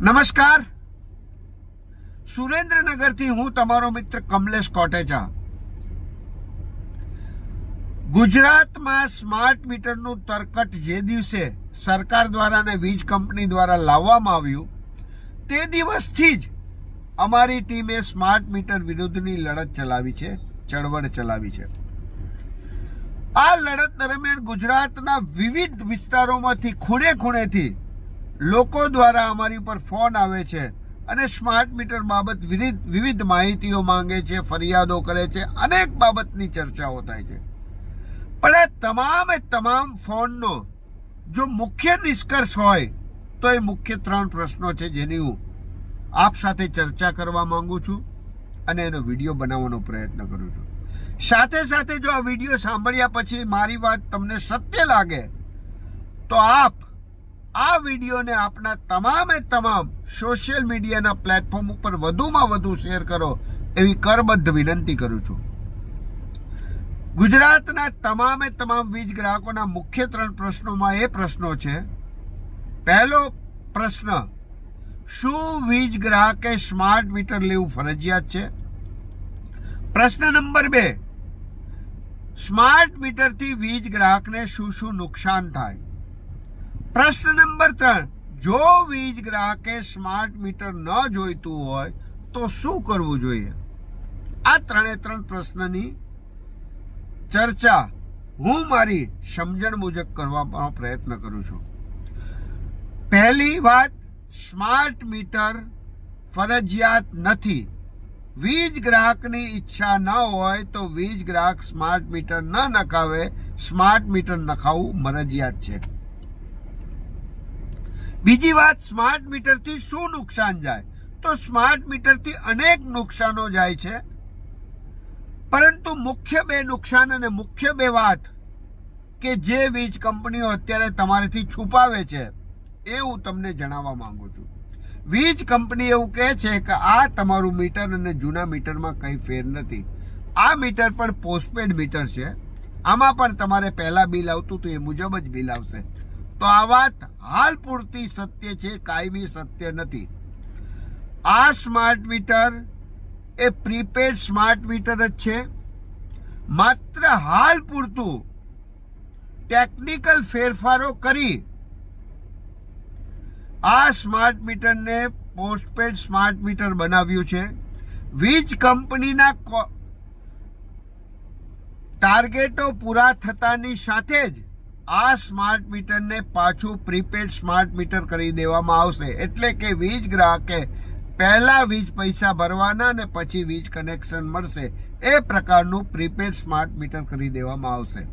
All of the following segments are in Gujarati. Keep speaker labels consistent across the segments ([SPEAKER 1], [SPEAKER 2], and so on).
[SPEAKER 1] નમસ્કાર. સુરેન્દ્રનગરથી હું તમારો મિત્ર કમલેશ કોટેચા. ગુજરાતમાં સ્માર્ટ મીટરનું તરકટ જે દિવસે સરકાર દ્વારા અને વીજ કંપની દ્વારા લાવવામાં આવ્યું, તે દિવસથી જ અમારી ટીમે સ્માર્ટ મીટર વિરુદ્ધની લડત ચલાવી છે, ચળવળ ચલાવી છે. આ લડત દરમિયાન ગુજરાતના વિવિધ વિસ્તારોમાંથી ખૂણે ખૂણેથી લોકો દ્વારા અમારી ઉપર ફોન આવે છે અને સ્માર્ટ મીટર બાબત વિવિધ વિવિધ માહિતીઓ માંગે છે, ફરિયાદો કરે છે, અનેક બાબતની ચર્ચાઓ થાય છે. પણ આ તમામે તમામ ફોનનો જો મુખ્ય નિષ્કર્ષ હોય, તો એ મુખ્ય ત્રણ પ્રશ્નો છે જેની હું આપ સાથે ચર્ચા કરવા માંગુ છું અને એનો વીડિયો બનાવવાનો પ્રયત્ન કરું છું. સાથે સાથે જો આ વીડિયો સાંભળ્યા પછી મારી વાત તમને સત્ય લાગે, તો આપ આ વિડીયોને આપના તમામે તમામ સોશિયલ મીડિયાના પ્લેટફોર્મ ઉપર વધુમાં વધુ શેર કરો એવી કરબદ્ધ વિનંતી કરું છું. ગુજરાતના તમામે તમામ વીજ ગ્રાહકોના મુખ્ય ત્રણ પ્રશ્નોમાં એ પ્રશ્નો છે. પહેલો પ્રશ્ન, શું વીજ ગ્રાહકે સ્માર્ટ મીટર લેવું ફરજિયાત છે? પ્રશ્ન નંબર બે સ્માર્ટ મીટરથી વીજ ગ્રાહકને શું શું નુકસાન થાય? પ્રશ્ન નંબર ત્રણ. જો વીજ ગ્રાહકે સ્માર્ટ મીટર ન જોઈતું હોય, તો શું કરવું જોઈએ? આ ત્રણે ત્રણ પ્રશ્નની ચર્ચા હું મારી સમજણ મુજબ કરવાનો પ્રયત્ન કરું છું. પહેલી વાત, સ્માર્ટ મીટર ફરજિયાત નથી. વીજ ગ્રાહકની ઈચ્છા ન હોય, તો વીજ ગ્રાહક સ્માર્ટ મીટર ન નખાવે. સ્માર્ટ મીટર નખાવવું મરજિયાત છે. બીજી વાત સ્માર્ટ મીટરથી શું નુકસાન જાય? તો સ્માર્ટ મીટરથી અનેક નુકસાનો જાય છે. પરંતુ મુખ્ય બે નુકસાન અને મુખ્ય બે વાત કે જે વીજ કંપનીઓ અત્યારે તમારાથી છુપાવે છે, એ હું તમને જણાવવા માંગુ છું. વીજ કંપની એવું કહે છે કે આ તમારું મીટર અને જૂના મીટરમાં કંઈ ફેર નથી. આ મીટર પણ પોસ્ટપેડ મીટર છે. આમાં પણ તમારે પહેલાં બિલ આવતું હતું, એ મુજબ જ બિલ આવશે. તો આ વાત હાલ પૂરતી સત્ય છે, કાયમી સત્ય નથી. આ સ્માર્ટ મીટર એ પ્રીપેડ સ્માર્ટ મીટર જ છે. માત્ર હાલ પૂરતું ટેકનિકલ ફેરફારો કરી આ સ્માર્ટ મીટરને પોસ્ટપેડ સ્માર્ટ મીટર બનાવ્યું છે. વીજ કંપનીના ટાર્ગેટો પૂરા થતાની સાથે જ આ સ્માર્ટ મીટરને પાછું પ્રીપેડ સ્માર્ટ મીટર કરી દેવામાં આવશે. એટલે કે વીજ ગ્રાહકે પહેલા વીજ પૈસા ભરવાના ને પછી વીજ કનેક્શન મળશે. એ પ્રકારનું પ્રીપેડ સ્માર્ટ મીટર કરી દેવામાં આવશે.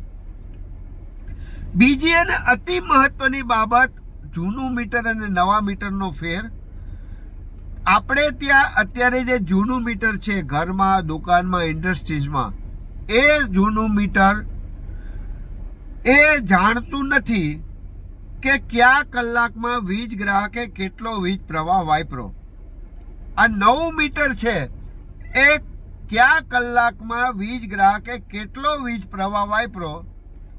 [SPEAKER 1] બીજી અને અતિ મહત્વની બાબત, જૂનું મીટર અને નવા મીટરનો ફેર. આપણે ત્યાં અત્યારે જે જૂનું મીટર છે, ઘરમાં, દુકાનમાં, ઇન્ડસ્ટ્રીઝમાં, એ જૂનું મીટર એ જાણતું નથી કે કયા કલાકમાં વીજ ગ્રાહકે કેટલો વીજ પ્રવાહ વાપરો. આ નવ મીટર છે. એ કયા કલાકમાં વીજ ગ્રાહકે કેટલો વીજ પ્રવાહ વાપરો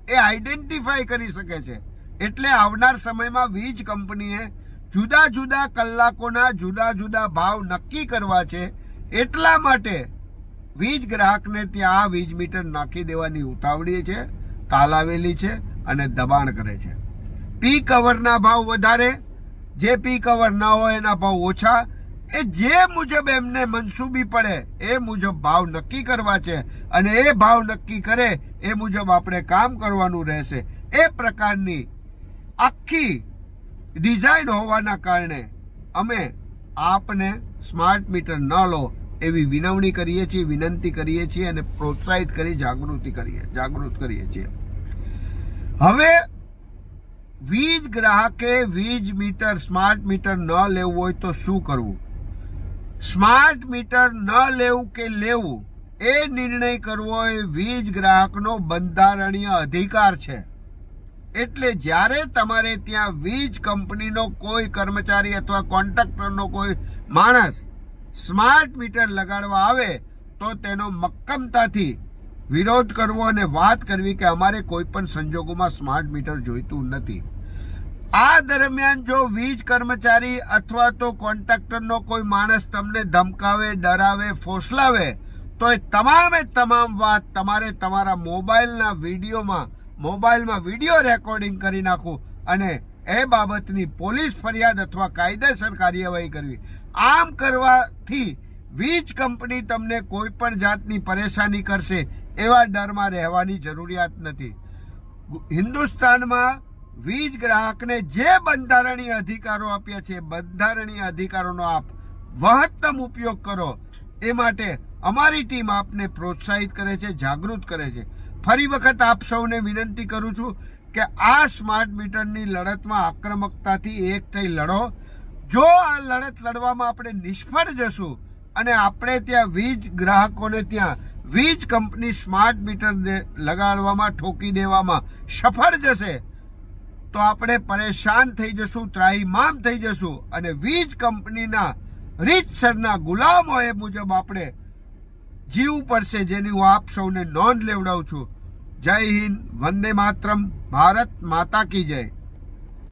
[SPEAKER 1] એ આઈડેન્ટિફાઈ કરી શકે છે. એટલે આવનાર સમયમાં વીજ કંપનીએ જુદા જુદા કલાકોના જુદા જુદા ભાવ નક્કી કરવા છે. એટલા માટે વીજ ગ્રાહકને ત્યાં આ વીજ મીટર નાખી દેવાની ઉતાવળી છે. તાલાવેલી છે અને દબાણ કરે છે. પી કવરના ભાવ વધારે, જે પી કવર ના હોય એના ભાવ ઓછા, એ જે મુજબ એમને મનસૂબી પડે, એ મુજબ ભાવ નક્કી કરવા છે અને એ ભાવ નક્કી કરે, એ મુજબ આપણે કામ કરવાનું રહેશે. એ પ્રકારની આખી ડિઝાઇન હોવાના કારણે અમે આપને સ્માર્ટ મીટર ન લો એવી વિનવણી કરીએ છીએ, વિનંતી કરીએ છીએ અને પ્રોત્સાહિત કરી જાગૃતિ કરીએ, જાગૃત કરીએ છીએ. હવે વીજ ગ્રાહકે વીજ મીટર, સ્માર્ટ મીટર ન લેવું હોય તો શું કરવું? સ્માર્ટ મીટર ન લેવું કે લેવું? એ નિર્ણય કરવો એ વીજ ગ્રાહકનો બંધારણીય અધિકાર છે. એટલે જ્યારે તમારે ત્યાં વીજ કંપનીનો કોઈ કર્મચારી અથવા કોન્ટ્રાક્ટરનો કોઈ માણસ સ્માર્ટ મીટર લગાડવા આવે, તો તેનો મક્કમતાથી વિરોધ કરવો અને વાત કરવી કે અમારે કોઈ પણ સંજોગોમાં સ્માર્ટ મીટર જોઈતું નથી. આ દરમિયાન જો વીજ કર્મચારી અથવા તો કોન્ટ્રાક્ટરનો કોઈ માણસ તમને ધમકાવે, ડરાવે, ફોસલાવે તો એ તમામે તમામ વાત તમારે તમારા મોબાઈલના વિડીયોમાં, મોબાઈલમાં વીડિયો રેકોર્ડિંગ કરી નાખવું અને એ બાબતની પોલીસ ફરિયાદ અથવા કાયદેસર કાર્યવાહી કરવી. આમ કરવાથી વીજ કંપની તમને કોઈ પણ જાતની પરેશાની કરશે એવા ડરમાં રહેવાની જરૂરિયાત નથી. હિન્દુસ્તાનમાં વીજ ગ્રાહકને જે બંધારણીય અધિકારો આપ્યા છે બંધારણીય અધિકારોનો આપ મહત્તમ ઉપયોગ કરો. એ માટે અમારી ટીમ આપને પ્રોત્સાહિત કરે છે, જાગૃત કરે છે. ફરી વખત આપ સૌને વિનંતી કરું છું કે આ સ્માર્ટ મીટરની લડતમાં આક્રમકતાથી એક થઈ લડો. જો આ લડત લડવામાં આપણે નિષ્ફળ જશું અને આપણે ત્યાં વીજ ગ્રાહકોને ત્યાં વીજ કંપની સ્માર્ટ મીટર લગાડવામાં ઠોકી દેવામાં સફળ જશે, તો આપણે પરેશાન થઈ જશું, ત્રાહીમામ થઈ જશું અને વીજ કંપનીના રીતસરના ગુલામો એ મુજબ આપણે જીવવું પડશે, જેની હું આપ સૌને નોંધ લેવડાવું છું. જય હિન્દ, વંદે માતરમ, ભારત માતા કી જય.